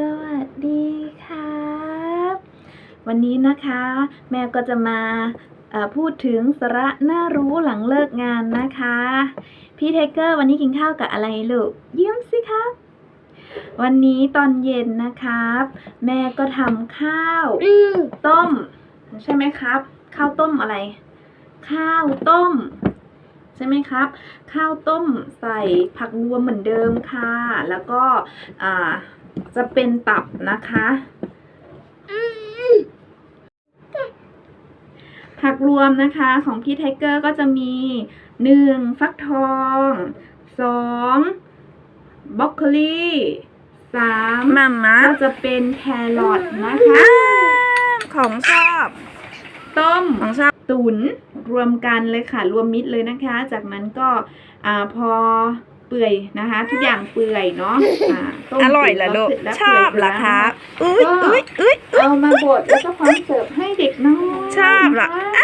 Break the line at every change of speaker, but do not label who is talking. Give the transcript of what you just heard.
สวัสดีครับ วันนี้นะคะ แม่ก็จะมาพูดถึงสาระน่ารู้หลังเลิกงานนะคะ พี่ไทเกอร์วันนี้กินข้าวกับอะไรลูกยิ้มสิครับ วันนี้ตอนเย็นนะครับ แม่ก็ทำข้าวต้ม ใช่ไหมครับ ข้าวต้มอะไร ข้าวต้มใช่ไหมครับ ข้าวต้มใส่ผักรวมเหมือนเดิมค่ะ แล้วก็อ่า จะเป็นตับนะคะ
อืม
ผักรวมนะคะของพี่ไทเกอร์ก็จะมีหนึ่งฟักทองสองบรอกโคลีสาม
มาม่า
ก็จะเป็นแครอทนะคะ
ของชอบ
ต้ม
ของชอบ
ตุ๋นรวมกันเลยค่ะ รวมมิตรเลยนะคะ จากนั้นก็อ่าพอเปื่อยนะคะ ทุกอย่างเปื่อยเนาะอ่าต้ม
อร่อยเหรอลูก
สจแว
ชอบ
ปื่ย
เหรอ
แล้ว
คะ
นะ
อุ้ยอุ้ยอุ้ย
เอามาบดแล้วก็พร้อมเสิร์ฟให้เด็กน้อย
ชอบเหรอ
นะคะ